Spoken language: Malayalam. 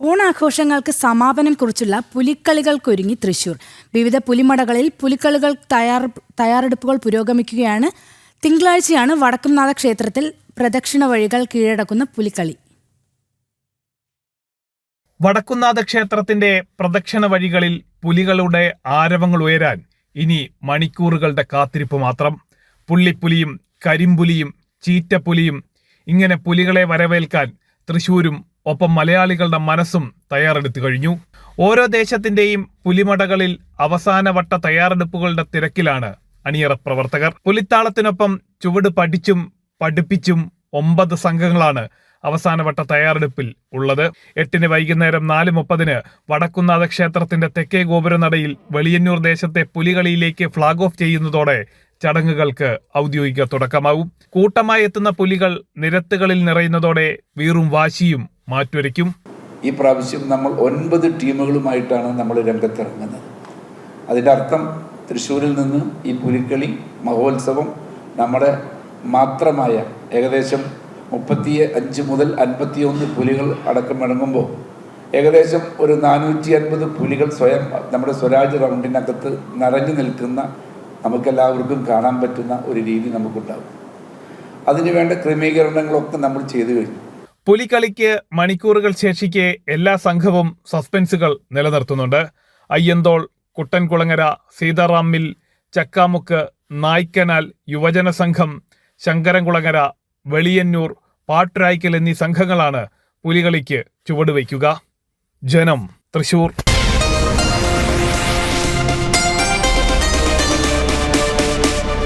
ഓണാഘോഷങ്ങൾക്ക് സമാപനം കുറിച്ചുള്ള പുലിക്കളികൾക്കൊരുങ്ങി തൃശൂർ. വിവിധ പുലിമടകളിൽ പുലിക്കളികൾ തയ്യാർ തയ്യാറെടുപ്പുകൾ പുരോഗമിക്കുകയാണ്. തിങ്കളാഴ്ചയാണ് വടക്കുംനാഥ ക്ഷേത്രത്തിൽ പ്രദക്ഷിണ വഴികൾ കീഴടക്കുന്ന പുലിക്കളി. വടക്കുംനാഥ ക്ഷേത്രത്തിന്റെ പ്രദക്ഷിണ വഴികളിൽ പുലികളുടെ ആരവങ്ങൾ ഉയരാൻ ഇനി മണിക്കൂറുകളുടെ കാത്തിരിപ്പ് മാത്രം. പുള്ളിപ്പുലിയും കരിമ്പുലിയും ചീറ്റപ്പുലിയും ഇങ്ങനെ പുലികളെ വരവേൽക്കാൻ തൃശൂരും ഒപ്പം മലയാളികളുടെ മനസ്സും തയ്യാറെടുത്തു കഴിഞ്ഞു. ഓരോ ദേശത്തിന്റെയും പുലിമടകളിൽ അവസാനവട്ട തയ്യാറെടുപ്പുകളുടെ തിരക്കിലാണ് അണിയറ പ്രവർത്തകർ. പുലിത്താളത്തിനൊപ്പം ചുവട് പഠിച്ചും പഠിപ്പിച്ചും ഒമ്പത് സംഘങ്ങളാണ് അവസാനവട്ട തയ്യാറെടുപ്പിൽ ഉള്ളത്. എട്ടിന് വൈകുന്നേരം നാല് മുപ്പതിന് വടക്കുന്നാഥ ക്ഷേത്രത്തിന്റെ തെക്കേ ഗോപുരനടയിൽ വെളിയന്നൂർ ദേശത്തെ പുലികളിയിലേക്ക് ഫ്ളാഗ് ഓഫ് ചെയ്യുന്നതോടെ ചടങ്ങുകൾക്ക് ഔദ്യോഗിക തുടക്കമാവും കൂട്ടമായി എത്തുന്ന പുലികൾ നിരത്തുകളിൽ നിറയുന്നതോടെ വീറും വാശിയും മാറ്റൊരുക്കും ഈ പ്രാവശ്യം നമ്മൾ ഒൻപത് ടീമുകളുമായിട്ടാണ് നമ്മൾ രംഗത്തിറങ്ങുന്നത്. അതിന്റെ അർത്ഥം തൃശ്ശൂരിൽ നിന്ന് ഈ പുലിക്കളി മഹോത്സവം നമ്മുടെ മാത്രമായ ഏകദേശം മുപ്പത്തി അഞ്ച് മുതൽ അൻപത്തിയൊന്ന് പുലികൾ അടക്കം ഇറങ്ങുമ്പോൾ ഏകദേശം ഒരു നാനൂറ്റി അൻപത് പുലികൾ സ്വയം നമ്മുടെ സ്വരാജ് റൗണ്ടിനകത്ത് നിറഞ്ഞു നിൽക്കുന്ന നമുക്കെല്ലാവർക്കും കാണാൻ പറ്റുന്ന ഒരു രീതി നമുക്കുണ്ടാകും അതിനുവേണ്ട ക്രമീകരണങ്ങളൊക്കെ നമ്മൾ ചെയ്തു കഴിഞ്ഞു. പുലിക്കളിക്ക് മണിക്കൂറുകൾ ശേഷിക്കെ എല്ലാ സംഘവും സസ്പെൻസുകൾ നിലനിർത്തുന്നുണ്ട്. അയ്യന്തോൾ കുട്ടൻകുളങ്ങര സീതാറാം മിൽ ചക്കാമുക്ക് നായ്ക്കനാൽ യുവജന സംഘം ശങ്കരൻകുളങ്ങര വെളിയന്നൂർ പാട്ടുരായ്ക്കൽ എന്നീ സംഘങ്ങളാണ് പുലികളിക്ക് ചുവടുവയ്ക്കുക. ജനം തൃശൂർ.